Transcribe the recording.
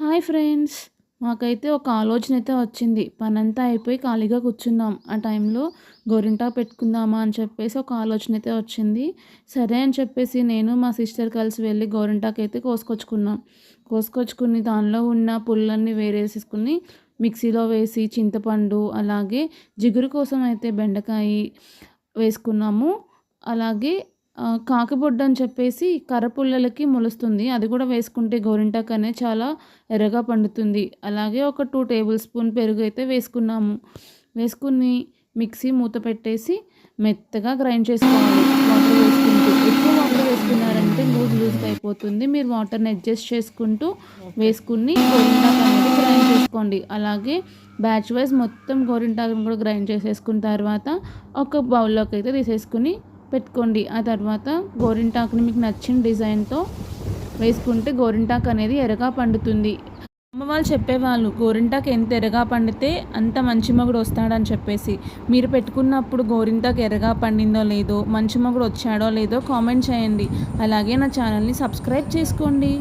Hi friends మాకైతే ఒక ఆలోచన అయితే వచ్చింది. పనంతా అయిపోయి ఖాళీగా కూర్చున్నాం. ఆ టైంలో గోరింటా పెట్టుకుందామా అని చెప్పేసి ఒక ఆలోచన అయితే వచ్చింది. సరే అని చెప్పేసి నేను మా సిస్టర్ కలిసి వెళ్ళి గోరింటాకు అయితే కోసుకొచ్చుకున్నాం. కోసుకొచ్చుకుని దానిలో ఉన్న పుల్లన్నీ వేరేసేసుకుని మిక్సీలో వేసి చింతపండు అలాగే జిగురు కోసం అయితే బెండకాయ వేసుకున్నాము. అలాగే కాకిబొడ్డు అని చెప్పేసి కర్రపుల్లలకి మొలుస్తుంది. అది కూడా వేసుకుంటే గోరింటాకు అనేది చాలా ఎర్రగా పండుతుంది. అలాగే ఒక టూ టేబుల్ స్పూన్ పెరుగు అయితే వేసుకున్నాము. వేసుకుని మిక్సీ మూత పెట్టేసి మెత్తగా గ్రైండ్ చేసుకోవాలి. వాటర్ వేసుకుంటూ. ఎక్కువ వాటర్ వేసుకున్నారంటే లూజ్ లూజ్గా అయిపోతుంది. మీరు వాటర్ని అడ్జస్ట్ చేసుకుంటూ వేసుకుని గోరింటాకు అనేది గ్రైండ్ చేసుకోండి. అలాగే బ్యాచ్ వైజ్ మొత్తం గోరింటాకుని కూడా గ్రైండ్ చేసేసుకున్న తర్వాత ఒక బౌల్లోకి అయితే తీసేసుకుని పెట్టుకోండి. ఆ తర్వాత గోరింటాకుని మీకు నచ్చిన డిజైన్తో వేసుకుంటే గోరింటాకు అనేది ఎరగా పండుతుంది. అమ్మ వాళ్ళు చెప్పేవాళ్ళు గోరింటాకు ఎంత ఎరగా పండితే అంత మంచి మగుడు వస్తాడని చెప్పేసి. మీరు పెట్టుకున్నప్పుడు గోరింటాకు ఎరగా పండిందో లేదో మంచి మగుడు వచ్చాడో లేదో కామెంట్ చేయండి. అలాగే నా ఛానల్ని సబ్స్క్రైబ్ చేసుకోండి.